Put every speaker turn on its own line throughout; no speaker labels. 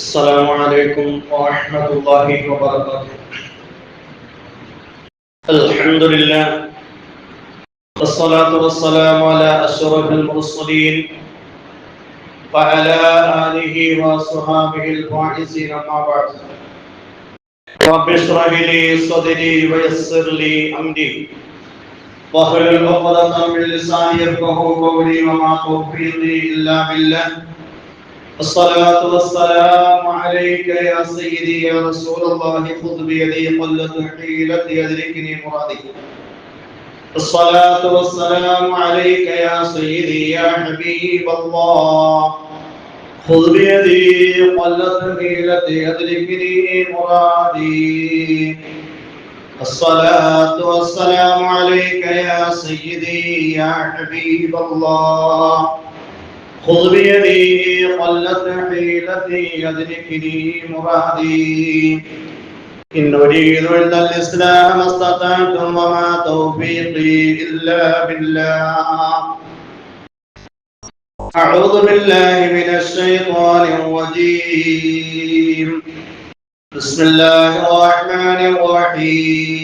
السلام عليكم ورحمة الله وبركاته. الحمد لله. والصلاة والسلام على أشرف المرسلين وعلى آله وصحابه الفائزين أما بعد. رب اشرح لي صدري ويسر لي أمري. واحلل عقدة من لساني يفقهوا قولي وما توفيقي إلا بالله. الصلاة والسلام عليك يا سيدي يا رسول الله خذ بيدي قلة حيلتي أدركني مرادي الصلاة والسلام عليك يا سيدي يا حبيب الله. خذ بيدي قلة حيلتي أدركني مرادي الصلاة والسلام عليك يا سيدي يا حبيب الله. خذ بيدي قلت حيلتي يدركني مرادي إن أريد إلا الإسلام استطعت وما توفيقي إلا بالله. أعوذ بالله من الشيطان الرجيم. بسم الله الرحمن الرحيم.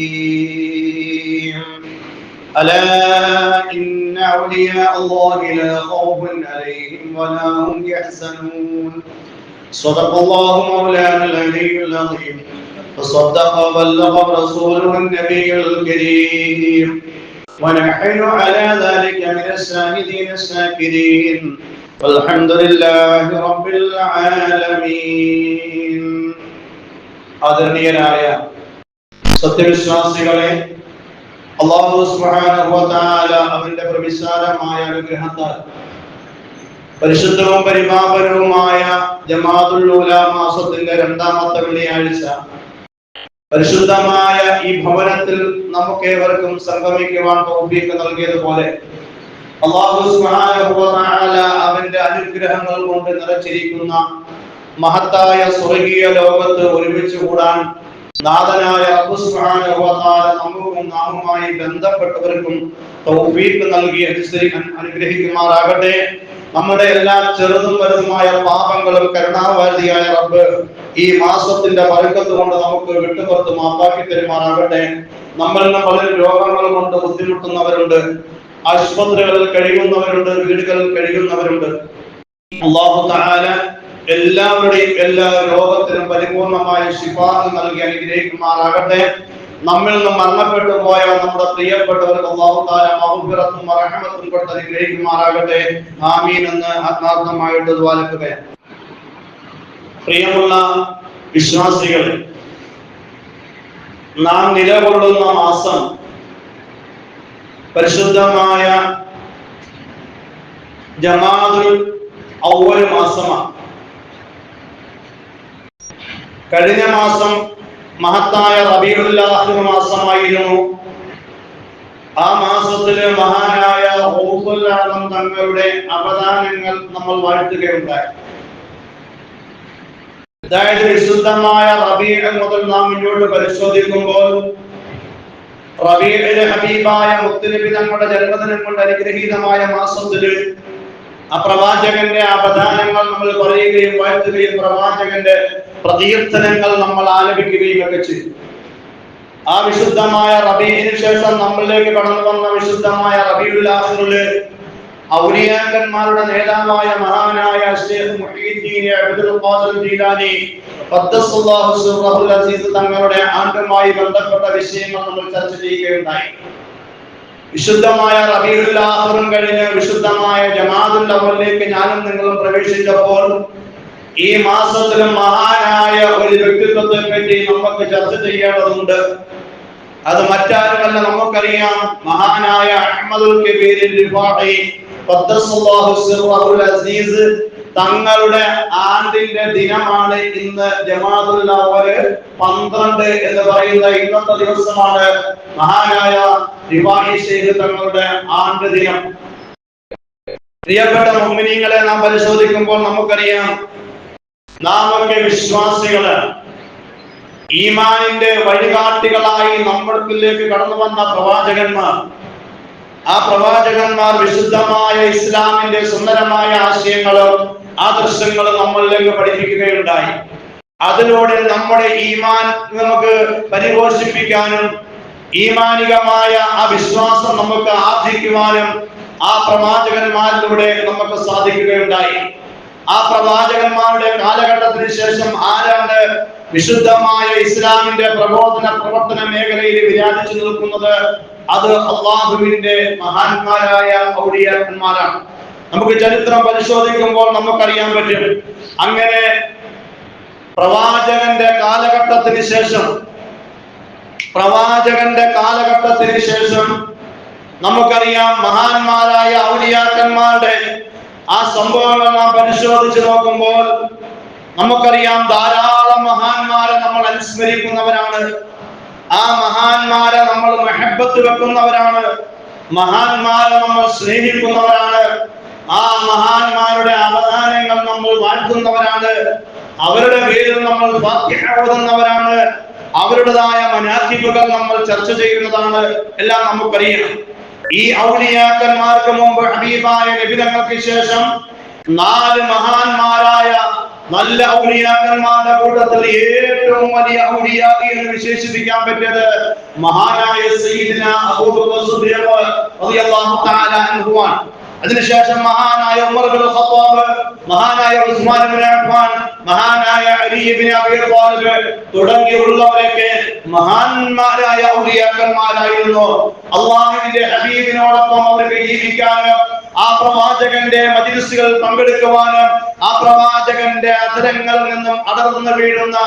ألا إن أولياء الله لا خوف عليهم ولا هم يحزنون صدق الله مولانا العلي العظيم وصدق وبلغ رسوله النبي الكريم ونحن على ذلك من الشاهدين الشاكرين والحمد لله رب العالمين ആദരണീയരായ സത്യവിശ്വാസികളെ അള്ളാഹു അവന്റെ പ്രവിശാലമായ അനുഗ്രഹത്താൽ പരിശുദ്ധവും പരിപാവനവുമായ ജമാഅത്തുൽ മാസത്തിന്റെ രണ്ടാമത്തെ വെള്ളിയാഴ്ച പരിശുദ്ധമായ ഈ ഭവനത്തിൽ നമുക്ക് ഏവർക്കും സംഗമിക്കുവാൻ തൗഫീഖ് നൽകിയതുപോലെ അള്ളാഹു അവന്റെ അനുഗ്രഹങ്ങൾ കൊണ്ട് നിറച്ചിരിക്കുന്ന മഹത്തായ സ്വർഗീയ ലോകത്ത് ഒരുമിച്ച് കൂടാൻ നാഥനായ നമുക്കും നാമുമായി ബന്ധപ്പെട്ടവർക്കും തൗഫീഖ് നൽകി അനുഗ്രഹിക്കുമാറാകട്ടെ. നമ്മുടെ എല്ലാ ചെറുതും വലുതുമായ പാപങ്ങളും കരുണാവാരിയായ റബ്ബ് ഈ മാസത്തിന്റെ ബർക്കത്ത് കൊണ്ട് നമുക്ക് വിട്ടുപുറത്ത് മാപ്പാക്കി തരുമാറാകട്ടെ. നമ്മളിൽ പലരും രോഗങ്ങളും കൊണ്ട് ബുദ്ധിമുട്ടുന്നവരുണ്ട്. ആശുപത്രികളിൽ കഴിയുന്നവരുണ്ട് വീടുകളിൽ കഴിയുന്നവരുണ്ട്. അള്ളാഹു എല്ലാവരുടെയും എല്ലാ രോഗത്തിനും പരിപൂർണമായ ശിപാർശ നൽകി അനുഗ്രഹിക്കുമാറാകട്ടെ. നമ്മിൽ നിന്ന് മരണപ്പെട്ടു പോയ നമ്മുടെ പ്രിയപ്പെട്ടവർക്ക് അള്ളാഹു താല മഹുബിറത്തും റഹമത്തും കൊടുത്ത് അനുഗ്രഹിക്കുമാറാകട്ടെ. ആമീൻ എന്ന് ആത്മാർത്ഥമായിട്ട് ദ്വാലക്കുകയാണ് പ്രിയമുള്ള വിശ്വാസികൾ നാം നിലകൊള്ളുന്ന മാസം പരിശുദ്ധമായ ജമാദുൽ ഔവൽ മാസമാണ്. കഴിഞ്ഞ മാസം മഹത്തായ റബീഉല്ലാഹിർ മാസമായിരുന്നു. ആ മാസത്തിൽ മഹാനായ ഓഫുല്ലാദം തങ്ങളുടെ അവദാനങ്ങൾ നമ്മൾ വാഴ്ത്തുകയുണ്ടായി. അതായത് വിശുദ്ധമായ റബീഅ മുതൽ നാം മുന്നോട്ട് പരിശോധിക്കുമ്പോൾ റബീഅിലെ ഹബീബായ മുത്തലിബി തങ്ങളുടെ ജന്മദിനം കൊണ്ട് അനുഗ്രഹീതമായ മാസത്തിൽ ആ പ്രവാചകന്റെ അവദാനങ്ങൾ നമ്മൾ പറയുകയും വാഴ്ത്തുകയും പ്രവാചകന്റെ പ്രകീർത്തനങ്ങൾ നമ്മൾ ആലപിക്കുകയും ഒക്കെ ചെയ്തു. ആ വിശുദ്ധമായ റബീഹിന് ശേഷം നമ്മളിലേക്ക് കടന്നു വന്ന വിശുദ്ധമായ റബീഉൽ ആഖിറിൽ ഔലിയാക്കന്മാരുടെ നേതാവായ മഹാനായ തങ്ങളുടെ ആണ്ടുമായി ബന്ധപ്പെട്ട വിഷയങ്ങൾ നമ്മൾ ചർച്ച ചെയ്യുകയുണ്ടായി. വിശുദ്ധമായ റബീഉൽ കഴിഞ്ഞ് വിശുദ്ധമായ ജമാഅത്തുൽ അവലിലേക്ക് ഞാനും നിങ്ങളും പ്രവേശിച്ചപ്പോൾ ഈ മാസത്തിലും മഹാനായ ഒരു വ്യക്തിത്വത്തെ പറ്റി നമുക്ക് ചർച്ച ചെയ്യേണ്ടതുണ്ട്. അത് മറ്റാരുമല്ല നമുക്കറിയാം. മഹാനായ അസീസ് തങ്ങളുടെ ആണ്ടിന്റെ ദിനമാണ് ഇന്ന് ജമാഅത്തുൽ അവൽ പന്ത്രണ്ട് എന്ന് പറയുന്ന ഇന്നത്തെ ദിവസമാണ് മഹാനായ റിഫാഇ ശൈഖ് തങ്ങളുടെ ആണ്ട് ദിനം. പ്രിയപ്പെട്ട മുഅ്മിനീങ്ങളെ നാം പരിശോധിക്കുമ്പോൾ നമുക്കറിയാം നാം ഒക്കെ വിശ്വാസികൾ ഈമാനിന്റെ വഴികാട്ടികളായി നമ്മൾക്കിലേക്ക് കടന്നു വന്ന പ്രവാചകന്മാർ. ആ പ്രവാചകന്മാർ വിശുദ്ധമായ ഇസ്ലാമിന്റെ സുന്ദരമായ ആശയങ്ങളും ആദർശങ്ങളും നമ്മളിലേക്ക് പഠിപ്പിക്കുകയുണ്ടായി. അതിലൂടെ നമ്മുടെ ഈമാൻ നമുക്ക് പരിപോഷിപ്പിക്കാനും ഈമാനികമായ ആ വിശ്വാസം നമുക്ക് ആർജിക്കുവാനും ആ പ്രവാചകന്മാരിലൂടെ നമുക്ക് സാധിക്കുകയുണ്ടായി. ആ പ്രവാചകന്മാരുടെ കാലഘട്ടത്തിന് ശേഷം ആരാണ് വിശുദ്ധമായ ഇസ്ലാമിന്റെ പ്രബോധന പ്രവർത്തന മേഖലയിൽ വിരാജിച്ചു നിൽക്കുന്നത്? അത് അള്ളാഹുവിന്റെ മഹാന്മാരായ ഔലിയാക്കന്മാരാണ്. നമുക്ക് ചരിത്രം പരിശോധിക്കുമ്പോൾ നമുക്കറിയാൻ പറ്റും. അങ്ങനെ പ്രവാചകന്റെ കാലഘട്ടത്തിന് ശേഷം പ്രവാചകന്റെ കാലഘട്ടത്തിന് ശേഷം നമുക്കറിയാം മഹാന്മാരായ ഔലിയാക്കന്മാരുടെ ആ സംഭവങ്ങൾ നാം പരിശോധിച്ച് നോക്കുമ്പോൾ നമുക്കറിയാം ധാരാളം മഹാന്മാരെ നമ്മൾ അനുസ്മരിക്കുന്നവരാണ്. ആ മഹാന്മാരെ നമ്മൾ മെഹബത്ത് വെക്കുന്നവരാണ്. മഹാന്മാരെ നമ്മൾ സ്നേഹിക്കുന്നവരാണ്. ആ മഹാന്മാരുടെ അവദാനങ്ങൾ നമ്മൾ വാഴ്ത്തുന്നവരാണ്. അവരുടെ പേരിൽ നമ്മൾ ഓതുന്നവരാണ് അവരുടേതായ മനാക്കിബുകൾ നമ്മൾ ചർച്ച ചെയ്യുന്നതാണ്. എല്ലാം നമുക്കറിയാം. ഈ ഔലിയാക്കന്മാർക്ക് മുമ്പ് ഹബീബായ നബിതങ്ങൾക്ക് ശേഷം നാല് മഹാന്മാരായ നല്ല ഔലിയാക്കന്മാരുടെ കൂട്ടത്തിൽ ഏറ്റവും വലിയ ഔലിയാ എന്ന് വിശേഷിപ്പിക്കാൻ പറ്റിയത് മഹാനായ സയ്യിദിന അബൂബക്കർ സിദ്ദീഖ് റളിയല്ലാഹു തആല അൻഹുവാണ് അതിനുശേഷം മഹാനായ ഉമർ ബിൻ ഖത്താബ് മഹാനായ ഉസ്മാൻ ബിൻ അഫ്ഫാൻ മഹാനായ അലി ഇബ്നു അബീ ത്വാലിബ് തുടങ്ങിയുള്ളവരൊക്കെ മഹാന്മാരായ ഔലിയാക്കന്മാരായിരുന്നു. അള്ളാഹുവിന്റെ ഹബീബിനോടൊപ്പം അവർക്ക് ജീവിക്കാനും ആ പ്രവാചകന്റെ മജിലിസുകൾ പങ്കെടുക്കുവാനും ആ പ്രവാചകന്റെ അധരങ്ങളിൽ നിന്നും അടർന്നു വീഴുന്ന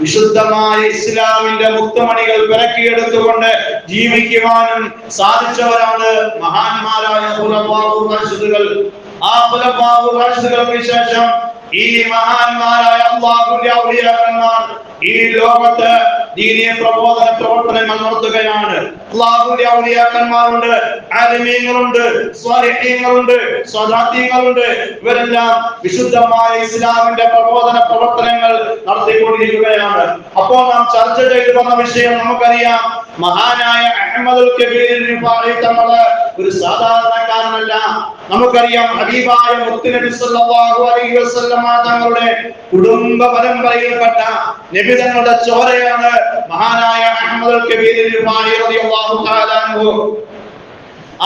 വിശുദ്ധമായ ഇസ്ലാമിന്റെ മുത്തുമണികൾ പിറക്കിയെടുത്തുകൊണ്ട് ജീവിക്കുവാനും സാധിച്ചവരാണ് മഹാന്മാരായ റാഷിദുകൾ ആ റാഷിദുകൾക്ക് ശേഷം ഈ മഹാന്മാരായ അള്ളാഹുവിന്റെ ഔലിയാക്കന്മാർ ഈ ലോകത്ത് ദീനീയ പ്രബോധന പ്രവർത്തനങ്ങൾ നടത്തുകയാണ്. അള്ളാഹുവിന്റെ ഔലിയാക്കന്മാരുണ്ട് ആലിമീങ്ങളുണ്ട് സ്വാലിഹീങ്ങളുണ്ട് സ്വദാത്യങ്ങളുണ്ട് ഇവരെല്ലാം വിശുദ്ധമായ ഇസ്ലാമിന്റെ പ്രബോധന പ്രവർത്തനങ്ങൾ നടത്തിക്കൊണ്ടിരിക്കുകയാണ്. അപ്പോൾ നാം ചർച്ച ചെയ്തു വന്ന വിഷയം നമുക്കറിയാം. മഹാനായ അഹമ്മദുൽ കബീർ ഒരു സാധാരണക്കാരനല്ല. നമുക്കറിയാം ഹബീബായ മുത്തുനബി സല്ലല്ലാഹു അലൈഹി വസല്ലമ തങ്ങളുടെ കുടുംബ പരമ്പരയിൽപ്പെട്ട നബി തങ്ങളുടെ ചോരയാണ് മഹാനായ അഹമ്മദ്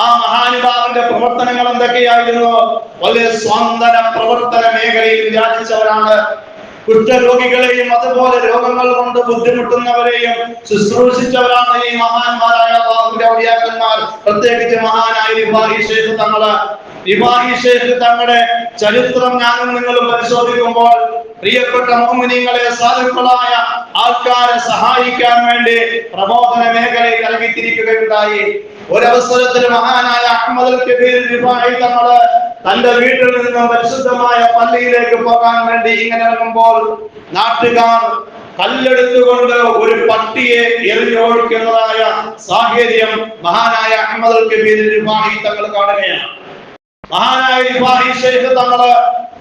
ആ മഹാനുഭാവന്റെ പ്രവർത്തനങ്ങൾ എന്തൊക്കെയായിരുന്നു? വലിയ സ്വാന്തന പ്രവർത്തന മേഖലയിൽ വിരാജിച്ചവരാണ് കുഷ്ഠരോഗികളെയും അതുപോലെ രോഗങ്ങൾ കൊണ്ട് ബുദ്ധിമുട്ടുന്നവരെയും ശുശ്രൂഷിച്ചവരാണ് ഈ മഹാന്മാരായ ഔലിയാക്കന്മാർ. പ്രത്യേകിച്ച് മഹാനായ തങ്ങൾ. ഇബ്രാഹി ഷേഖ് തങ്ങളുടെ ചരിത്രം ഞാനും നിങ്ങളും പരിശോധിക്കുമ്പോൾ പ്രിയപ്പെട്ട മോമിനിങ്ങളെ സാധുക്കളായ ആൾക്കാരെ സഹായിക്കാൻ വേണ്ടി പ്രബോധന മേഖലയിൽ ഇറങ്ങിത്തിരിക്കുകയുണ്ടായി. ഒരവസരത്തിൽ മഹാനായ അഹമ്മദ് കബീർ തങ്ങൾ തന്റെ വീട്ടിൽ നിന്നും പരിശുദ്ധമായ പള്ളിയിലേക്ക് പോകാൻ വേണ്ടി ഇങ്ങനെ ഇറങ്ങുമ്പോൾ നാട്ടുകാർ കല്ലെടുത്തുകൊണ്ട് ഒരു പട്ടിയെ എറിഞ്ഞോടിക്കുന്നതായ സാഹചര്യം മഹാനായ അഹമ്മദ് കബീർ തങ്ങൾ കാണുകയാണ്. മഹാനായ ഷെയ്ഖ് തങ്ങൾ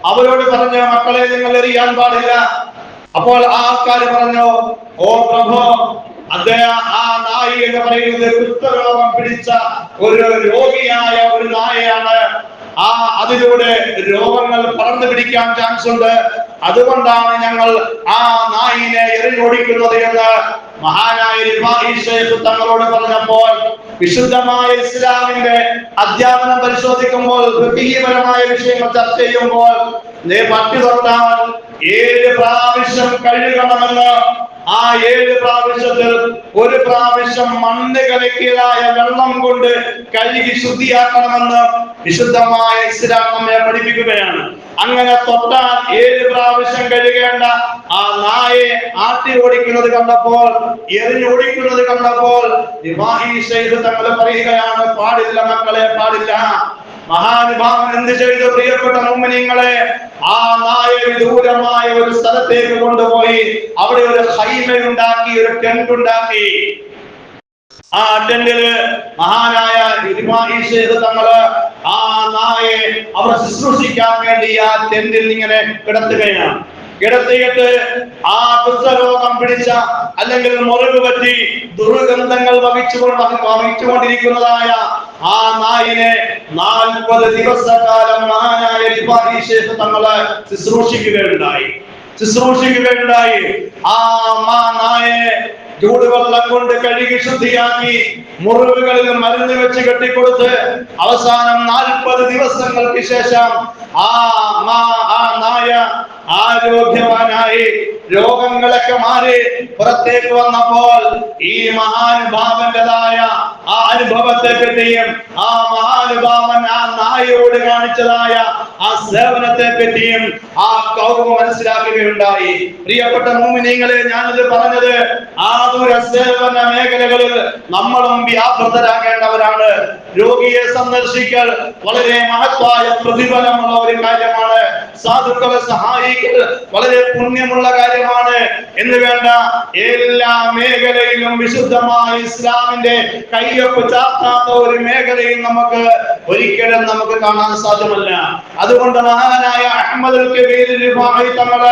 അവരോട് പറഞ്ഞു മക്കളെ നിങ്ങൾ എറിയാൻ പാടില്ല. അപ്പോൾ ആ ആൾക്കാർ പറഞ്ഞു ഓ പ്രഭു അദ്ദേഹം ആ നായി എന്ന് പറയുന്നത് കുഷ്ഠരോഗം പിടിച്ച ഒരു രോഗിയായ ഒരു നായയാണ്. ആ അതിലൂടെ രോഗങ്ങൾ പടർന്നു പിടിക്കാൻ ചാൻസ് ഉണ്ട്. അതുകൊണ്ടാണ് ഞങ്ങൾ ആ നായിനെ എറിഞ്ഞോടിക്കുന്നത് എന്ന് മഹാനായ തങ്ങളോട് പറഞ്ഞപ്പോൾ വിശുദ്ധമായ ഇസ്ലാമിന്റെ അധ്യാപനം പരിശോധിക്കുമ്പോൾ ഫിഖീപരമായ വിഷയങ്ങൾ ചർച്ച ചെയ്യുമ്പോൾ പട്ടി തൊട്ടാൽ ഏഴ് പ്രാവശ്യം കഴുകണമെന്ന്. ആ ഏഴ് പ്രാവശ്യത്തിൽ ഒരു പ്രാവശ്യം മണ്ണ് കലക്കിയതായ വെള്ളം കൊണ്ട് കഴുകി ശുദ്ധിയാക്കണമെന്ന് വിശുദ്ധമായ ഇസ്ലാം നമ്മെ പഠിപ്പിക്കുകയാണ്. അങ്ങനെ തൊട്ടാൽ ഏഴ് പ്രാവശ്യം കഴുകേണ്ട ആ നായെ ആട്ടി ഓടിക്കുന്നത് കണ്ടപ്പോൾ എറിഞ്ഞോടിക്കുന്നത് കണ്ടപ്പോൾ വിവാഹി ചെയ്ത് തങ്ങൾ പറയുകയാണ് പാടില്ല മക്കളെ പാടില്ല. മഹാനുഭാവൻ എന്ത് ചെയ്തു? പ്രിയപ്പെട്ട മുമ്മിനിങ്ങളെ ആ നായ വിദൂരമായ ഒരു സ്ഥലത്തേക്ക് കൊണ്ടുപോയി അവിടെ ഒരു ഹൈമ ഉണ്ടാക്കി ഒരു ടെന്റ് ഉണ്ടാക്കി ആ ടെന്റിൽ മഹാനായ തങ്ങൾ ആ നായെ അവർ ശുശ്രൂഷിക്കാൻ വേണ്ടി ആ ടെന്റിൽ ഇങ്ങനെ കിടത്തുകയാണ്. കിടത്തിയിട്ട് ആ കുഷ്ഠരോഗം പിടിച്ച അല്ലെങ്കിൽ മുറിവ് പറ്റി ദുർഗന്ധങ്ങൾ വഹിച്ചുകൊണ്ട് വഹിച്ചുകൊണ്ടിരിക്കുന്നതായ ആ നായിനെ നാൽപ്പത് ദിവസക്കാലം മഹാനായ തങ്ങൾ ശുശ്രൂഷിക്കുകയുണ്ടായി. ശുശ്രൂഷിക്കുകയുണ്ടായി. ആ മാ നായെ ചൂടുവെള്ളം കൊണ്ട് കഴുകി ശുദ്ധിയാക്കി മുറിവുകളിൽ മരുന്ന് വെച്ച് കെട്ടിക്കൊടുത്ത് അവസാനം നാൽപ്പത് ദിവസങ്ങൾക്ക് ശേഷം ആ ആ നായ ആരോഗ്യവാനായി രോഗങ്ങളൊക്കെ മാറി പുറത്തേക്ക് വന്നപ്പോൾ ഈ മഹാനുഭാവന്റേതായ ആ അനുഭവത്തെ പറ്റിയും ആ മഹാനുഭാവൻ ആ നായയോട് കാണിച്ചതായ ആ സേവനത്തെ പറ്റിയും ആ കൗമ മനസ്സിലാക്കുകയുണ്ടായി. പ്രിയപ്പെട്ട മൂമിനീങ്ങളെ ഞാനിത് പറഞ്ഞത് ആതുര സേവന മേഖലകളിൽ നമ്മളും വ്യാപൃതരാകേണ്ടവരാണ് രോഗിയെ സന്ദർശിക്കൽ വളരെ മഹത്വായ പ്രതിഫലമുള്ള ഒരു കാര്യമാണ്. സാധുക്കളെ സഹായിക്കൽ വളരെ പുണ്യമുള്ള കാര്യമാണ്. എന്ന് വേണ്ട എല്ലാ മേഖലയിലും വിശുദ്ധമായ ഇസ്ലാമിന്റെ കയ്യൊപ്പ് ചാർത്താത്ത ഒരു മേഖലയും നമുക്ക് ഒരിക്കലും നമുക്ക് കാണാൻ സാധ്യമല്ല. അതുകൊണ്ട് മഹാനായ അഹമ്മദ് തങ്ങൾ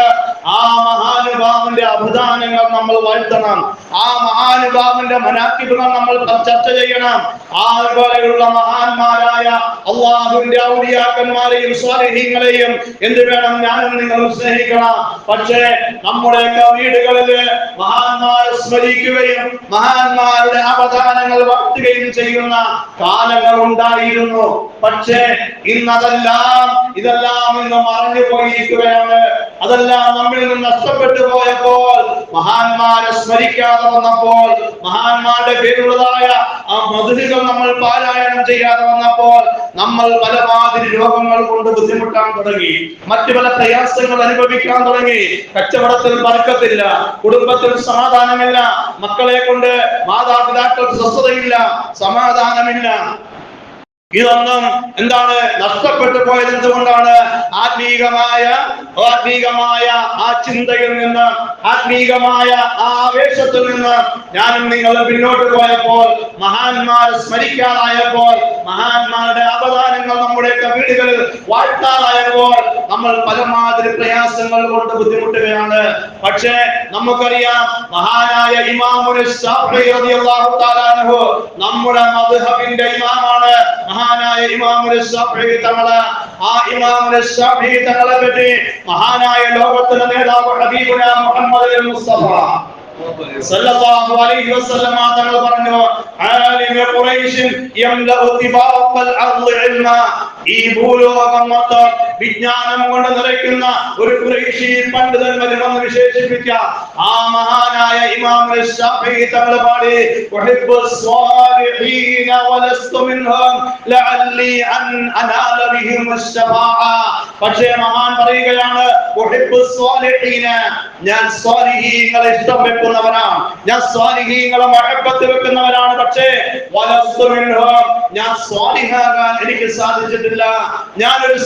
ആ മഹാനുഭാവന്റെ അഭിദാനങ്ങൾ നമ്മൾ വാഴ്ത്തണം ആ മഹാനുഭാവന്റെ മനാക്കിബുകൾ നമ്മൾ ചർച്ച ചെയ്യണം. അതുപോലെയുള്ള മഹാന്മാരായ അള്ളാഹുവിന്റെ ഔലിയാക്കന്മാരെയും സ്വാലിഹീങ്ങളെയും എന്ത് വേണം ഞാനും നിങ്ങളും സ്നേഹിക്കണം. പക്ഷേ നമ്മുടെയൊക്കെ വീടുകളിൽ മഹാന്മാരെ സ്മരിക്കുകയും മഹാന്മാരുടെ അവധാനങ്ങൾ വാഴ്ത്തുകയും ചെയ്യുന്ന കാലങ്ങൾ ഉണ്ടായിരുന്നു. പക്ഷേ ഇന്നതെല്ലാം ഇതെല്ലാം ഇന്ന് മറഞ്ഞു പോയിരിക്കുകയാണ്. അതെല്ലാം നമ്മിൽ നിന്ന് നഷ്ടപ്പെട്ടു പോയപ്പോൾ മഹാന്മാരെ സ്മരിക്കാതെ വന്നപ്പോൾ മഹാന്മാരുടെ പേരുള്ളതായ ആ മധുരികൾ നമ്മൾ പാരായണം ചെയ്യാതെ വന്നപ്പോൾ നമ്മൾ പലമാതിരി രോഗങ്ങൾ കൊണ്ട് ബുദ്ധിമുട്ടാൻ തുടങ്ങി. മറ്റു പല പ്രയാസങ്ങൾ അനുഭവിക്കാൻ തുടങ്ങി. കച്ചവടത്തിൽ പറക്കത്തില്ല കുടുംബത്തിൽ സമാധാനമില്ല മക്കളെ കൊണ്ട് മാതാപിതാക്കൾക്ക് സ്വസ്ഥതയില്ല സമാധാനമില്ല. ഇതൊന്നും എന്താണ് നഷ്ടപ്പെട്ടു പോയത് എന്തുകൊണ്ടാണ്? ആത്മീകമായ ആത്മീകമായ ആ ചിന്തയിൽ നിന്ന് ആത്മീകമായ ആ ആവേശത്തിൽ നിന്ന് ഞാനും നിങ്ങളും പിന്നോട്ട് പോയപ്പോൾ മഹാന്മാരെ സ്മരിക്കാതായപ്പോൾ മഹാന്മാരുടെ അപദാനങ്ങൾ നമ്മുടെയൊക്കെ വീടുകളിൽ വാഴ്ത്താതായപ്പോൾ നമ്മൾ പലമാതിരി പ്രയാസങ്ങൾ കൊണ്ട് ബുദ്ധിമുട്ടുകയാണ്. പക്ഷേ നമുക്കറിയാം മഹാനായ ഇമാമുൽ നമ്മുടെ മധുഹബിന്റെ ഇമാമാണ്. മഹാനായ ഇമാമുൽ തങ്ങളെ ആ ഇമാമുൽ തങ്ങളെ പറ്റി മഹാനായ ലോകത്തിന്റെ നേതാവ് ഹബീബുന മുഹമ്മദ് മുസ്തഫ സല്ലല്ലാഹു അലൈഹി വസല്ലമ തങ്ങൾ പറഞ്ഞു ആലിമ ഖുറൈശിൻ യംലഉ തിബാഖൽ അർളി ഈ ഭൂലോകം മൊത്തം വിജ്ഞാനം കൊണ്ട് നിറയ്ക്കുന്ന ഒരു കുറേശി പണ്ഡിതൻ വരുമെന്ന് വിശേഷിപ്പിക്കാം. ആ മഹാനായ ഇമാം ശാഫിഈ തങ്ങളെ പാടി ഉഹിബ്ബു സ്വാലിഹീന വലസ്തു മിൻഹും ലഅല്ലി അൻ അനാല ബിഹിം അശ്ശഫാഅ പക്ഷേ മഹാൻ പറയുകയാണ് ഉഹിബ്ബു സ്വാലിഹീന ഞാൻ സ്വാലിഹീങ്ങളെ ഇഷ്ടം വെക്കുന്നവനാണ്. ഞാൻ സ്വാലിഹീങ്ങളെ മഹബ്ബത്ത് വെക്കുന്നവനാണ്. പക്ഷേ വലസ്തു മിൻഹും ഞാൻ സ്വാലിഹാകാൻ എനിക്ക് സാധിച്ചിട്ടില്ല. ഞാനൊരു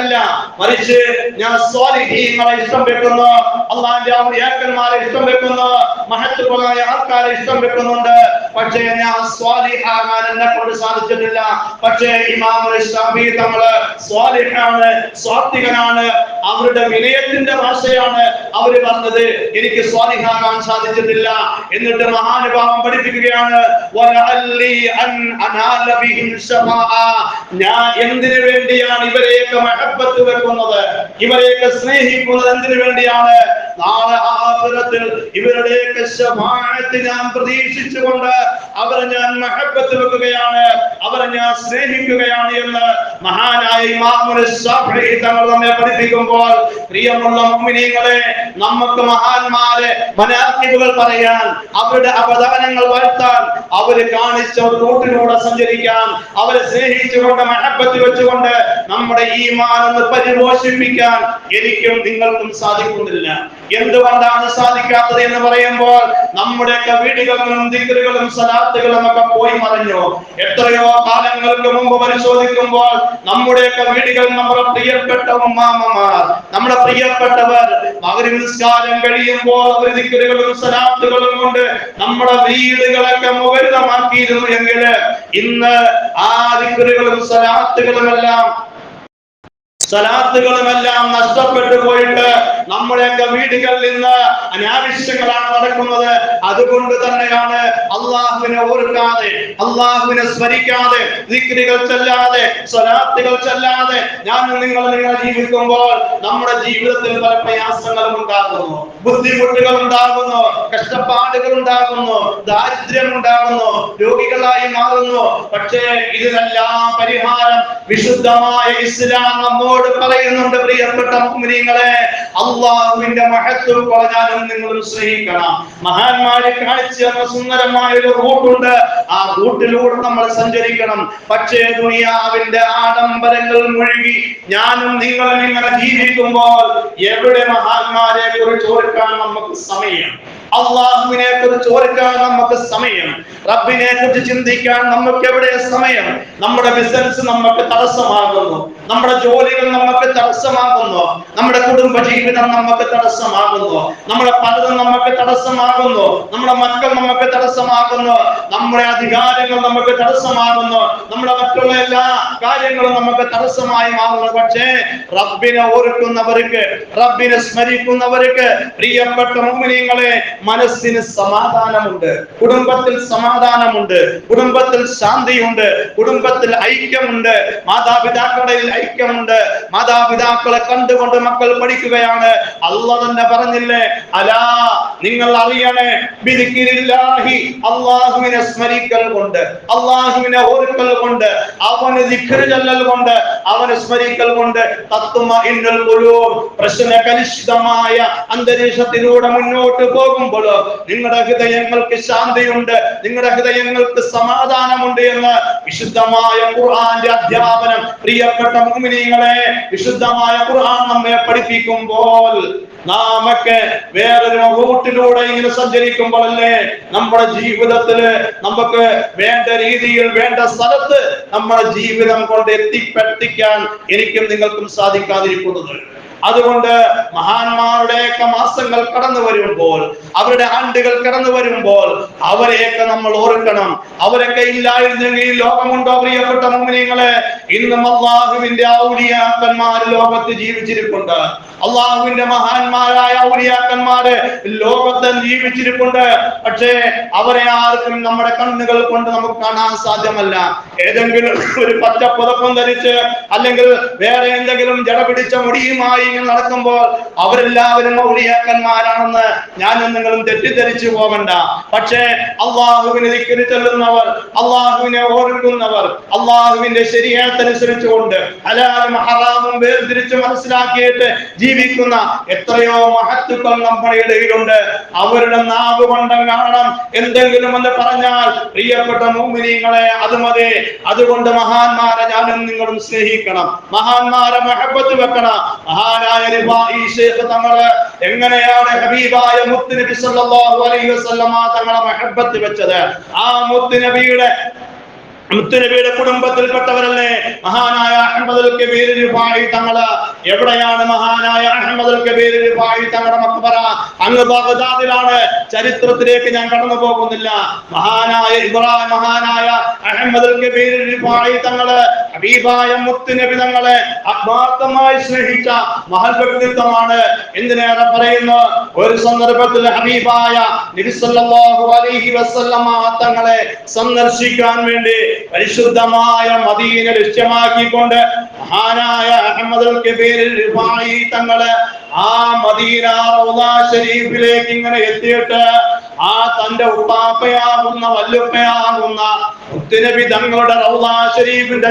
സാലിഹല്ല മറിച്ച് ഞാൻ സ്വാലിഹീങ്ങളെ ഇഷ്ടം വെക്കുന്നു അള്ളാന്റെ ഔലിയാക്കന്മാരെ ഇഷ്ടം വെക്കുന്നു മഹത്വമായ ആൾക്കാരെ ഇഷ്ടം വെക്കുന്നുണ്ട്. പക്ഷേ ഞാൻ സ്വാലിഹാകാൻ എന്നെ കൊണ്ട് സാധിച്ചിട്ടില്ല. പക്ഷേ ഇമാം ഷാഫി തങ്ങൾ സ്വാലിഹാണ് സ്വാത്വികനാണ്. അവരുടെ വിനയത്തിന്റെ ഭാഷയാണ് അവർ പറഞ്ഞത്. എനിക്ക് സ്വാലിഹാകാൻ സാധിച്ചിട്ടില്ല. എന്നിട്ട് മഹാനുഭാവം പഠിപ്പിക്കുകയാണ്. ഞാൻ എന്തിനു വേണ്ടിയാണ് ഇവരെയൊക്കെ മഹബത്ത് വെക്കുന്നത്. ഇവരെയൊക്കെ സ്നേഹിക്കുന്നത് എന്തിനു വേണ്ടിയാണ്? നാളെ ആഖിറത്തിൽ ഇവരുടെയൊക്കെ ശഫാഅത്ത് ഞാൻ പ്രതീക്ഷിച്ചുകൊണ്ട് അവരെ ഞാൻ മഹബത്ത് വെക്കുകയാണ്. അവരെ ഞാൻ സ്നേഹിക്കുകയാണ് എന്ന് മഹാനായ തങ്ങൾ നമ്മെ പഠിപ്പിക്കുമ്പോൾ പ്രിയമുള്ള മുഅ്മിനീങ്ങളെ നമുക്ക് മഹാന്മാരെ മനാഖിബുകൾ പറയാൻ അവരുടെ അവദാനങ്ങൾ വാഴ്ത്താൻ അവർ കാണിച്ച ഒരു റൂട്ടിലൂടെ സഞ്ചരിക്കാൻ അവരെ സ്നേഹിച്ചുകൊണ്ട് മഹബത്ത് വെച്ചുകൊണ്ട് നമ്മുടെ ഈ മാനം പരിപോഷിപ്പിക്കാൻ എനിക്കും നിങ്ങൾക്കും സാധിക്കുന്നില്ല. എന്തുകൊണ്ടാണ് സാധിക്കാത്തത് എന്ന് പറയുമ്പോൾ നമ്മുടെയൊക്കെ വീടുകളിലും ദിക്കറുകളും സലാത്തുകളും ഒക്കെ പോയി മറഞ്ഞു. എത്രയോ കാലങ്ങൾക്ക് മുമ്പ് പരിശോധിക്കുമ്പോൾ നമ്മുടെയൊക്കെ വീടുകൾ നമ്മുടെ പ്രിയപ്പെട്ട ഉമ്മാമ്മമാർ നമ്മുടെ പ്രിയപ്പെട്ടവർ മകരി നിസ്കാരം കഴിയുമ്പോൾ അവർ ദിക്കറുകളും സലാത്തുകളും കൊണ്ട് നമ്മുടെ വീടുകളൊക്കെ മുഖരിതമാക്കിയിരുന്നു എങ്കിൽ ഇന്ന് ആ ദിക്കറുകളും സലാത്തുകളും എല്ലാം സലാത്തുകളുമെല്ലാം നഷ്ടപ്പെട്ടു പോയിട്ട് നമ്മുടെയൊക്കെ വീടുകളിൽ നിന്ന് അനാവശ്യങ്ങളാണ് നടക്കുന്നത്. അതുകൊണ്ട് തന്നെയാണ് അള്ളാഹുവിനെ ഓർക്കാതെ അള്ളാഹുവിനെ സ്മരിക്കാതെ ദിക്റുകൾ ചെല്ലാതെ സ്വലാത്തുകൾ ചെല്ലാതെ ഞാൻ നിങ്ങൾ നിങ്ങൾ ജീവിക്കുമ്പോൾ നമ്മുടെ ജീവിതത്തിൽ പല പ്രയാസങ്ങളും ഉണ്ടാകുന്നു. ബുദ്ധിമുട്ടുകൾ ഉണ്ടാകുന്നു കഷ്ടപ്പാടുകൾ ഉണ്ടാകുന്നു ദാരിദ്ര്യം ഉണ്ടാകുന്നു രോഗികളായി മാറുന്നു. പക്ഷേ ഇതിനെല്ലാം പരിഹാരം വിശുദ്ധമായ ഇസ്ലാം നമ്മോട് പറയുന്നുണ്ട് പ്രിയപ്പെട്ട മുസ്ലിങ്ങളെ അള്ളാഹുവിന്റെ മഹത്വം പറഞ്ഞാലും നിങ്ങൾ സ്നേഹിക്കണം. മഹാന്മാരെ കാണിച്ചു തന്ന സുന്ദരമായ ഒരു റൂട്ടുണ്ട്. ആ റൂട്ടിലൂടെ നമ്മൾ സഞ്ചരിക്കണം. പക്ഷേ ദുനിയാവിന്റെ ആഡംബരങ്ങൾ മുഴുകി ഞാനും നിങ്ങളും ഇങ്ങനെ ജീവിക്കുമ്പോൾ എവിടെ മഹാന്മാരെ കുറിച്ച് ഓർക്കാൻ നമുക്ക് സമയം അള്ളാഹുവിനെ കുറിച്ച് ഓർക്കാൻ നമുക്ക് സമയം. റബ്ബിനെ കുറിച്ച് ചിന്തിക്കാൻ നമുക്ക് എവിടെ സമയം? നമ്മുടെ ബിസിനസ് നമുക്ക് തടസ്സമാകുന്നു. നമ്മുടെ ജോലികൾ നമുക്ക് തടസ്സമാകുന്നു. നമ്മുടെ കുടുംബ ജീവിതം നമുക്ക് തടസ്സമാകുന്നു. നമ്മുടെ പലതും നമുക്ക് തടസ്സമാകുന്നു. നമ്മുടെ മക്കൾ നമുക്ക് തടസ്സമാകുന്നു. നമ്മുടെ അധികാരങ്ങൾ നമുക്ക് തടസ്സമാകുന്നു. നമ്മുടെ മറ്റുള്ള എല്ലാ കാര്യങ്ങളും നമുക്ക് തടസ്സമായി മാറുന്നു. പക്ഷേ റബ്ബിനെ ഓർക്കുന്നവർക്ക് റബ്ബിനെ സ്മരിക്കുന്നവർക്ക് പ്രിയപ്പെട്ട മുമ്പിനിങ്ങളെ മനസ്സിന് സമാധാനമുണ്ട്. കുടുംബത്തിൽ സമാധാനമുണ്ട്. കുടുംബത്തിൽ ശാന്തിയുണ്ട്. കുടുംബത്തിൽ ഐക്യമുണ്ട്. മാതാപിതാക്കളുടെ ഐക്യമുണ്ട്. മാതാപിതാക്കളെ കണ്ടുകൊണ്ട് മക്കൾ പഠിക്കുകയാണ്. അല്ല തന്നെ പറഞ്ഞില്ലേ അലാ നിങ്ങൾ അറിയണേ അള്ളാഹുവിനെ സ്മരിക്കൽ കൊണ്ട് അള്ളാഹുവിനെ ഓർക്കൽ കൊണ്ട് അവന് ചൊല്ലൽ കൊണ്ട് അവന് സ്മരിക്കൽ കൊണ്ട് തത്വമ പ്രശ്ന കലുഷിതമായ അന്തരീക്ഷത്തിലൂടെ മുന്നോട്ട് പോകുമ്പോൾ നിങ്ങളുടെ ഹൃദയങ്ങൾക്ക് ശാന്തിയുണ്ട് നിങ്ങളുടെ ഹൃദയങ്ങൾക്ക് സമാധാനമുണ്ട് എന്ന് വിശുദ്ധമായ ഖുർആന്റെ അധ്യാപനം പ്രിയപ്പെട്ട മുഅ്മിനീങ്ങളെ വിശുദ്ധമായ ഖുർആൻ നമ്മെ പഠിപ്പിക്കുമ്പോൾ നാമൊക്കെ വേറൊരു റൂട്ടിലൂടെ ഇങ്ങനെ സഞ്ചരിക്കുമ്പോഴല്ലേ നമ്മുടെ ജീവിതത്തിൽ നമുക്ക് വേണ്ട രീതിയിൽ വേണ്ട സ്ഥലത്ത് നമ്മുടെ ജീവിതം കൊണ്ട് എത്തിപ്പെട്ടിക്കാൻ എനിക്കും നിങ്ങൾക്കും സാധിക്കാതിരിക്കുന്നത് അതുകൊണ്ട് മഹാന്മാരുടെയൊക്കെ മാസങ്ങൾ കടന്നു വരുമ്പോൾ അവരുടെ ആണ്ടുകൾ കടന്നു വരുമ്പോൾ അവരെയൊക്കെ നമ്മൾ ഓർക്കണം. അവരൊക്കെ ഇല്ലായിരുന്നെങ്കിൽ ലോകമുണ്ടോ പ്രിയപ്പെട്ട മുമ്പിനിങ്ങളെ ഇന്നും അള്ളാഹുവിന്റെ ഔലിയാക്കന്മാർ ലോകത്ത് ജീവിച്ചിരിപ്പുണ്ട്. അള്ളാഹുവിന്റെ മഹാന്മാരായ ഔലിയാക്കന്മാര് ലോകത്ത് ജീവിച്ചിരിപ്പുണ്ട്. പക്ഷേ അവരെ ആർക്കും നമ്മുടെ കണ്ണുകൾ കൊണ്ട് നമുക്ക് കാണാൻ സാധ്യമല്ല. ഏതെങ്കിലും ഒരു പച്ച പുതപ്പം ധരിച്ച് അല്ലെങ്കിൽ വേറെ എന്തെങ്കിലും ജടപിടിച്ച മുടിയുമായി ഇങ്ങനെ നടക്കുമ്പോൾ അവരെല്ലാവരും ഔലിയാക്കന്മാരാണെന്ന് ഞാനും നിങ്ങളും തെറ്റിദ്ധരിച്ചു പോകണ്ട. പക്ഷേ അള്ളാഹുവിനെ ദിക്കരി ചൊല്ലുന്നവർ അള്ളാഹുവിനെ ഓർക്കുന്നവർ അള്ളാഹുവിന്റെ ശരിയാത്തനുസരിച്ചുകൊണ്ട് ഹലാലും ഹറാമും വേർതിരിച്ച് മനസ്സിലാക്കിയിട്ട് ജീവിക്കുന്ന എത്രയോ മഹത്തുക്കൾ നമ്മുടെ ഇടയിലുണ്ട്. അവരുടെ നാവ് കൊണ്ടം കാണണം. എന്തെങ്കിലും എന്ന് പറഞ്ഞാൽ പ്രിയപ്പെട്ട മോമിനിങ്ങളെ അത് മതി. അതുകൊണ്ട് മഹാന്മാരെ ഞാനും നിങ്ങളും സ്നേഹിക്കണം. മഹാന്മാരെ മഹബത്ത് വെക്കണം. മഹാനായ റിഫായി ശൈഖ് തങ്ങൾ എങ്ങനെയാണ് ഹബീബായ മുത്തുനബി സല്ലല്ലാഹു അലൈഹി വസല്ലമ തങ്ങളെ മഹബ്ബത്ത് വെച്ചത്? ആ മുത്ത് നബിയുടെ മുത്തുനബിയുടെ കുടുംബത്തിൽപ്പെട്ടവരല്ലേ? മഹാനായ അഹമ്മദ് അൽ കബീർ റിഫായി തങ്ങൾ എവിടെയാണ് മഹാനായ അഹമ്മദ് അൽ കബീർ റിഫായി തങ്ങളുടെ മക്ബറ? അങ്ങ് ബഗ്ദാദിലാണ്. ചരിത്രത്തിലേക്ക് ഞാൻ കടന്നു പോകുന്നില്ല. മഹാനായ ഇബ്രാഹിം മഹാനായ അഹമ്മദ് അൽ കബീർ റിഫായി തങ്ങൾ ഹബീബായ മുത്തുനബി തങ്ങളെ ആത്മാർത്ഥമായി സ്നേഹിച്ച മഹൽ വ്യക്തിത്വമാണ്. എന്തിനേറെ പറയുന്നു? ഒരു സന്ദർഭത്തിൽ ഹബീബായ നബിസല്ലാഹു അലൈഹി വസല്ലമ തങ്ങളെ സന്ദർശിക്കാൻ വേണ്ടി പരിശുദ്ധമായ മദീന ലക്ഷ്യമാക്കിക്കൊണ്ട് മഹാനായ അഹമ്മദ് കബീർ തങ്ങളെ ആ മദീന റൗള ഷരീഫിലേക്ക് ഇങ്ങനെ എത്തിയിട്ട് ആ തന്റെ ഉപ്പാപ്പയാകുന്ന വല്ലുപ്പയാകുന്ന മുത്തുനബി തങ്ങളുടെ റൗള ഷരീഫിന്റെ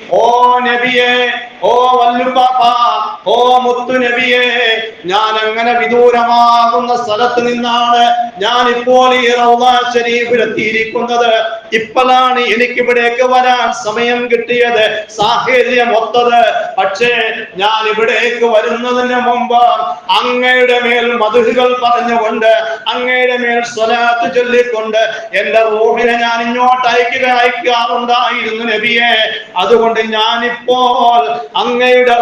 ഓ നബിയെ ഓ വല്ലുപ്പാപ്പ ഓ മുത്തു നബിയെ ഞാൻ അങ്ങനെ വിദൂരമാകുന്ന സ്ഥലത്ത് നിന്നാണ് ഞാൻ ഇപ്പോൾ ഈ റൗള ശരീഫിലെത്തിയിരിക്കുന്നത്. ഇപ്പോഴാണ് എനിക്ക് ഇവിടേക്ക് വരാൻ സമയം കിട്ടിയത് സാഹചര്യം ഒത്തത്. പക്ഷേ ഞാൻ ഇവിടേക്ക് വരുന്നതിന് മുമ്പ് അങ്ങയുടെ മേൽ മധുഹുകൾ പറഞ്ഞുകൊണ്ട് അങ്ങയുടെ മേൽ സ്വലാത്ത് ചൊല്ലിക്കൊണ്ട് എന്റെ റൂഹിനെ ഞാൻ ഇങ്ങോട്ട് അയക്കുക അയക്കാറുണ്ടായിരുന്നു നബിയെ. അതുകൊണ്ട് ഞാനിപ്പോൾ അങ്ങയുടെ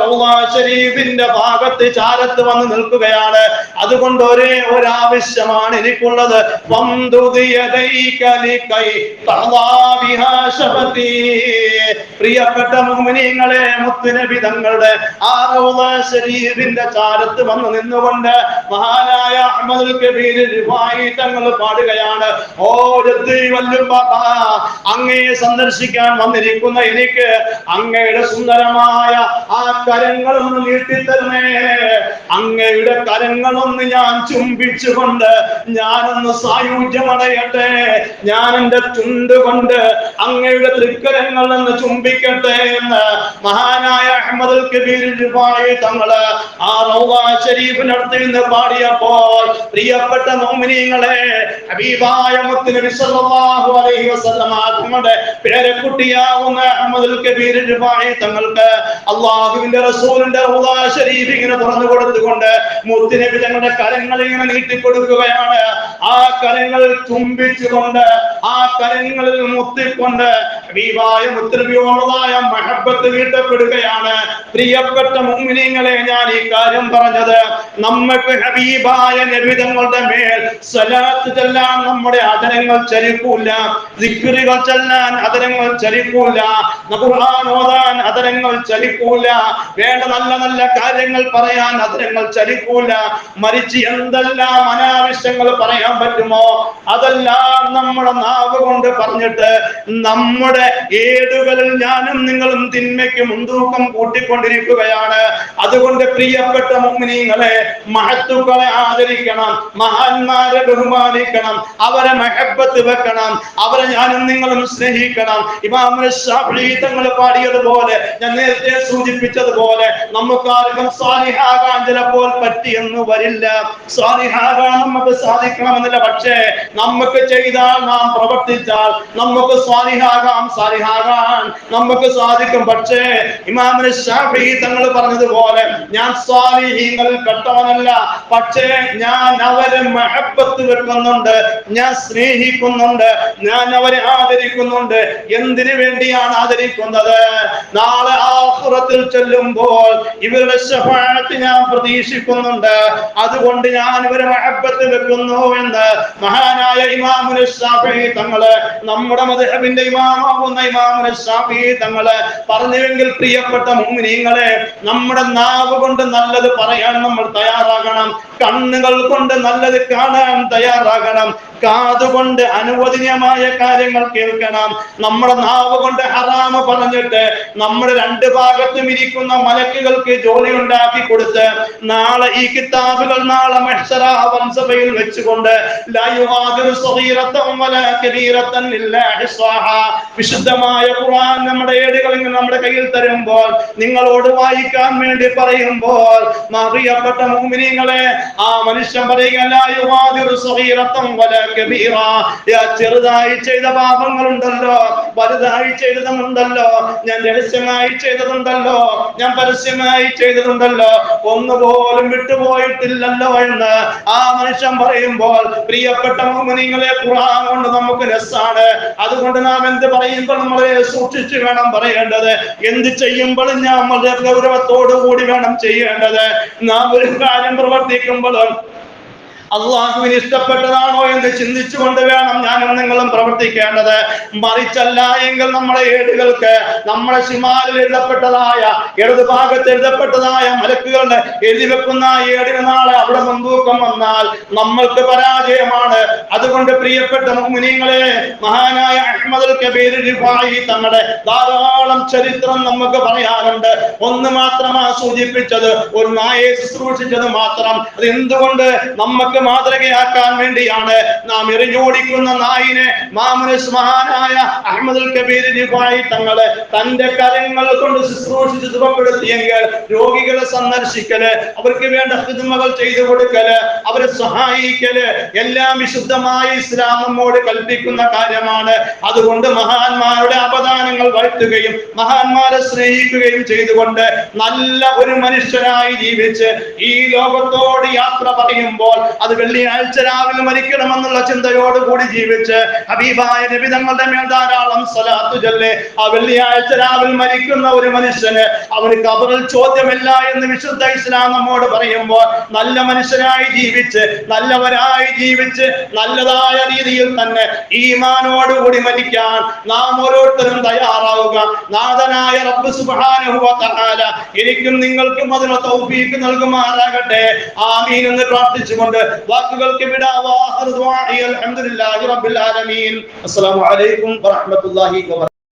ഷരീഫിന്റെ ഭാഗത്ത് ചാരത്ത് വന്ന് നിൽക്കുകയാണ്. അതുകൊണ്ട് ഒരേ ഒരാവശ്യമാണ് എനിക്കുള്ളത്. പ്രിയപ്പെട്ട മുഅ്മിനീങ്ങളെ മുത്തുനബി തങ്ങളുടെ ആ റൗളാ ശരീഫിന്റെ ചാരത്ത് വന്ന് നിന്നുകൊണ്ട് മഹാനായ അഹ്മദുൽ കബീർ തങ്ങൾ പാടുകയാണ്. ഓ ജദ്ദി വല്ലുപ്പ അങ്ങയെ സന്ദർശിക്കാൻ വന്നിരിക്കുന്ന എനിക്ക് അങ്ങയുടെ സുന്ദരമായ ആ കരങ്ങളൊന്ന് നീട്ടിത്തരണേ. അങ്ങയുടെ കരങ്ങളൊന്ന് ഞാൻ ചുംബിച്ചുകൊണ്ട് ഞാനൊന്ന് സായുജ്യമടയട്ടെ. ഞാൻ എന്റെ ചുണ്ട് കൊണ്ട് അങ്ങയുടെ തൃക്കരങ്ങൾ ഒന്ന് ചുംബിക്കട്ടെ എന്ന് മഹാനായ അഹമ്മദ് കബീർ തങ്ങൾ ആ റൗള ഷരീഫിനടുത്ത് നിന്ന് പാടിയപ്പോൾ പ്രിയപ്പെട്ട നോമിനിയങ്ങളെ ഹബീബായ മുത്തുനബി സല്ലല്ലാഹു അലൈഹി വസല്ലമ തങ്ങളുടെ പേരക്കുട്ടിയാവുന്ന അഹമ്മദ് കബീർ തങ്ങൾക്ക് അള്ളാഹുവിന്റെ റസൂലിന്റെ ശരീഫ് ഇങ്ങനെ തുറന്നു കൊടുത്തുകൊണ്ട് മുത്തിനബി തങ്ങളുടെ കരങ്ങൾ ഇങ്ങനെ നീട്ടിക്കൊടുക്കുകയാണ്. ആ കരങ്ങൾ തുമ്പിച്ചുകൊണ്ട് ആ കരങ്ങളിൽ മുത്തിക്കൊണ്ട് ഹബീബായ മുത്തനബിയോളതായ മഹബത്ത് വീട്ടപ്പെടുകയാണ്. പ്രിയപ്പെട്ട മുഅ്മിനീങ്ങളെ ഞാൻ ഈ കാര്യം പറഞ്ഞത് നമ്മൾക്ക് ഹബീബായ നബി തങ്ങളുടെ മേൽ സലാത്ത് ചെല്ലാൻ നമ്മുടെ അതരങ്ങൾ ചലിക്കൂല. ചെല്ലാൻ അതരങ്ങൾ ചലിക്കൂല. ഖുർആൻ ഓതാൻ അതരങ്ങൾ ചലിക്കൂല. വേണ്ട നല്ല നല്ല കാര്യങ്ങൾ പറയാൻ അതരങ്ങൾ ചലിക്കൂല. മരിച്ച് എന്തെല്ലാം അനാവശ്യങ്ങൾ പറയാൻ പറ്റുമോ? അതെല്ലാം നമ്മുടെ നാവ് കൊണ്ട് പറഞ്ഞിട്ട് നമ്മുടെ ഏടുകളിൽ ഞാനും നിങ്ങളും തിന്മയ്ക്ക് മുൻതൂക്കം കൂട്ടിക്കൊണ്ടിരിക്കുകയാണ്. അതുകൊണ്ട് പ്രിയപ്പെട്ട മുഗ്നീങ്ങളെ മഹത്തുക്കളെ ആദരിക്കണം. മഹാന്മാരെ ബഹുമാനിക്കണം. അവരെ മഹബത്ത് വെക്കണം. അവരെ ഞാനും നിങ്ങളും സ്നേഹിക്കണം. ഇമാമുൽ ഷാഫി തങ്ങൾ പാടിയതുപോലെ ഞാൻ നേരത്തെ സൂചിപ്പിച്ചതുപോലെ നമുക്ക് ആർക്കും സ്വാലിഹാകാൻ ചിലപ്പോൾ പറ്റിയെന്ന് വരില്ല. സ്വാലിഹാകാൻ നമുക്ക് സാധിക്കണമെന്നില്ല. പക്ഷേ നമുക്ക് ചെയ്താൽ നാം പ്രവർത്തിച്ചാൽ നമുക്ക് സ്വാലിഹാകാം സാലിഹാകാൻ നമുക്ക് സാധിക്കും. പക്ഷേ ഇമാമിന് ഷാഫി തങ്ങൾ പറഞ്ഞതുപോലെ ഞാൻ സ്വാലിഹീങ്ങളിൽ പെട്ടവനല്ല പക്ഷേ ഞാൻ അവരെ മഹബത്ത് വെക്കുന്നുണ്ട് ഞാൻ സ്നേഹിക്കുന്നുണ്ട് ഞാൻ അവരെ ആദരിക്കുന്നുണ്ട്. എന്തിനു വേണ്ടിയാണ് ആദരിക്കുന്നത്? നാളെ ആഹുറത്തിൽ ചെല്ലുമ്പോൾ ഇവരുടെ ശഫാഅത്ത് ഞാൻ പ്രതീക്ഷിക്കുന്നുണ്ട്. അതുകൊണ്ട് ഞാൻ ഇവരെ മഹബത്ത് വെക്കുന്നു എന്ന് മഹാനായ ഇമാമുൽ ഷാഫി തങ്ങൾ നമ്മുടെ മദ്ഹബിന്റെ ഇമാമാകുന്ന ഇമാമുൽ ഷാഫി തങ്ങൾ പറഞ്ഞുവെങ്കിൽ പ്രിയപ്പെട്ട മുഅ്മിനീങ്ങളെ നമ്മുടെ നാവ് കൊണ്ട് നല്ലത് പറയാൻ നമ്മൾ തയ്യാറാകണം കണ്ണുകൾ കൊണ്ട് നല്ലത് കാണാൻ തയ്യാറാകണം. കാതുകൊണ്ട് അനുവദനീയമായ കാര്യങ്ങൾ കേൾക്കണം നമ്മുടെ നാവ് കൊണ്ട് ഹറാമ് പറഞ്ഞിട്ട് നമ്മുടെ രണ്ട് ഭാഗത്തും ഇരിക്കുന്ന മലക്കുകൾക്ക് ജോലി ഉണ്ടാക്കി കൊടുത്ത് നാളെ ഈ കിതാബുകൾ നാളെ മെഷറ വംസഭയിൽ വെച്ചുകൊണ്ട്. വിശുദ്ധമായ ഖുർആൻ നമ്മുടെ ഏടുകൾ നമ്മുടെ കയ്യിൽ തരുമ്പോൾ നിങ്ങളോട് വായിക്കാൻ വേണ്ടി പറയുമ്പോൾ പ്രിയപ്പെട്ട മുഅ്മിനീങ്ങളെ ആ മനുഷ്യൻ പറയുക കബീറ ചെറുതായി ചെയ്ത പാപങ്ങളുണ്ടല്ലോ വലുതായി ചെയ്തതുണ്ടല്ലോ ഞാൻ രഹസ്യമായി ചെയ്തതുണ്ടല്ലോ ഞാൻ പരസ്യമായി ചെയ്തതുണ്ടല്ലോ ഒന്നുപോലും വിട്ടുപോയിട്ടില്ലല്ലോ എന്ന് ആ മനുഷ്യൻ പറയുമ്പോൾ പ്രിയപ്പെട്ട മോമിനിങ്ങളെ ഖുർആൻ കൊണ്ട് നമുക്ക് രസാണ്. അതുകൊണ്ട് നാം എന്ത് പറയുമ്പോൾ നമ്മളെ സൂക്ഷിച്ചു വേണം പറയേണ്ടത്. എന്ത് ചെയ്യുമ്പോഴും ഞാൻ വളരെ ഗൗരവത്തോടു കൂടി വേണം ചെയ്യേണ്ടത്. നാം ഒരു കാര്യം പ്രവർത്തിക്കുമ്പോഴും അള്ളാഹുവിന് ഇഷ്ടപ്പെട്ടതാണോ എന്ന് ചിന്തിച്ചുകൊണ്ട് വേണം ഞാനും നിങ്ങളും പ്രവർത്തിക്കേണ്ടത്. മറിച്ചല്ല എങ്കിൽ നമ്മുടെ ഏടുകൾക്ക് നമ്മുടെ ശിമാലിൽ എഴുതപ്പെട്ടതായ ഇടതു ഭാഗത്ത് എഴുതപ്പെട്ടതായ മലക്കുകളുടെ എഴുതി വെക്കുന്ന ഏടിന് നാളെ അവിടെ മുൻതൂക്കം വന്നാൽ നമ്മൾക്ക് പരാജയമാണ്. അതുകൊണ്ട് പ്രിയപ്പെട്ട മുഅ്മിനീങ്ങളെ മഹാനായ അഹമ്മദ് കബീർ തങ്ങളുടെ ധാരാളം ചരിത്രം നമുക്ക് പറയാനുണ്ട്. ഒന്ന് മാത്രമാ സൂചിപ്പിച്ചത് ഒരു നായെ ശുശ്രൂഷിച്ചത് മാത്രം. അത് എന്തുകൊണ്ട് നമുക്ക് നമുക്ക് മാതൃകയാക്കാൻ വേണ്ടിയാണ് നാം എറിഞ്ഞോടിക്കുന്ന നായിനെ മാമുനസ് മഹാനായ അഹമ്മദുൽ കബീർ നിഫായി തങ്ങൾ തന്റെ കരങ്ങൾ കൊണ്ട് ശുശ്രൂഷിച്ച് സുഖപ്പെടുത്തിയെങ്കിൽ രോഗികളെ സന്ദർശിക്കൽ അവർക്ക് വേണ്ട ഹിദ്മകൾ ചെയ്തു കൊടുക്കൽ അവരെ സഹായിക്കൽ എല്ലാം വിശുദ്ധമായ ഇസ്ലാം നമ്മോട് കൽപ്പിക്കുന്ന കാര്യമാണ്. അതുകൊണ്ട് മഹാന്മാരുടെ അപദാനങ്ങൾ വരുത്തുകയും മഹാന്മാരെ സ്നേഹിക്കുകയും ചെയ്തുകൊണ്ട് നല്ല ഒരു മനുഷ്യനായി ജീവിച്ച് ഈ ലോകത്തോട് യാത്ര പറയുമ്പോൾ അത് വെള്ളിയാഴ്ച രാവിലെ മരിക്കണമെന്നുള്ള ചിന്തയോടുകൂടി ജീവിച്ച് ഹബീബായ നബി തങ്ങളുടെ മേൽ ധാരാളം സ്വലാത്തു ചൊല്ലെ. ആ വെള്ളിയാഴ്ച രാവിലെ മരിക്കുന്ന ഒരു മനുഷ്യന് അവന് കബറിൽ ചോദ്യമില്ല എന്ന് വിശുദ്ധ ഇസ്ലാം നമ്മോട് പറയുമ്പോൾ നല്ല മനുഷ്യനായി ജീവിച്ച് നല്ലവരായി ജീവിച്ച് നല്ലതായ രീതിയിൽ തന്നെ ഈമാനോടുകൂടി മരിക്കാൻ നാം ഓരോരുത്തരും തയ്യാറാവുക. നാഥനായ റബ്ബ് സുബ്ഹാനഹു തആല എനിക്കും നിങ്ങൾക്കും അതിനുള്ള തൗഫീക്ക് നൽകുമാറാകട്ടെ. ആമീൻ എന്ന് പ്രാർത്ഥിച്ചുകൊണ്ട് വാക്കുകൾക്ക് വിടാവാ. അസ്സലാമു അലൈക്കും വറഹ്മത്തുള്ളാഹി വബറകാതുഹു